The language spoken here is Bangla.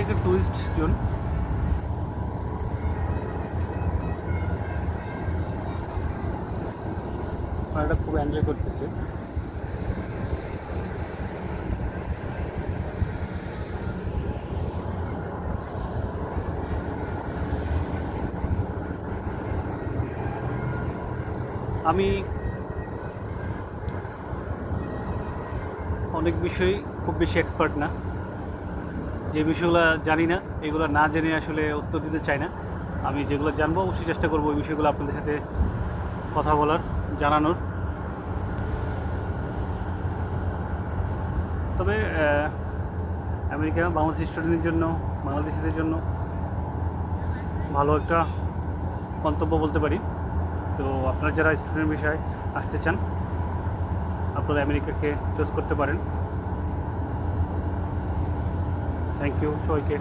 এটা একটা টুরিস্ট জোন এটা খুব এনজয় করতেছে। আমি অনেক বিষয় খুব বেশি এক্সপার্ট না। যে বিষয়গুলো জানি না, এগুলো না জেনে আসলে উত্তর দিতে চাই না। আমি যেগুলো জানব, অবশ্যই চেষ্টা করব ওই বিষয়গুলো আপনাদের সাথে কথা বলার, জানানোর। তবে আমেরিকা, বাংলাদেশ স্টুডেন্টের জন্য, বাংলাদেশিদের জন্য ভালো একটা গন্তব্য বলতে পারি। তো আপনারা যারা স্টুডেন্ট বিষয়ে আসতে চান, আপনারা আমেরিকাকে চুজ করতে পারেন। থ্যাংক ইউ সবাইকে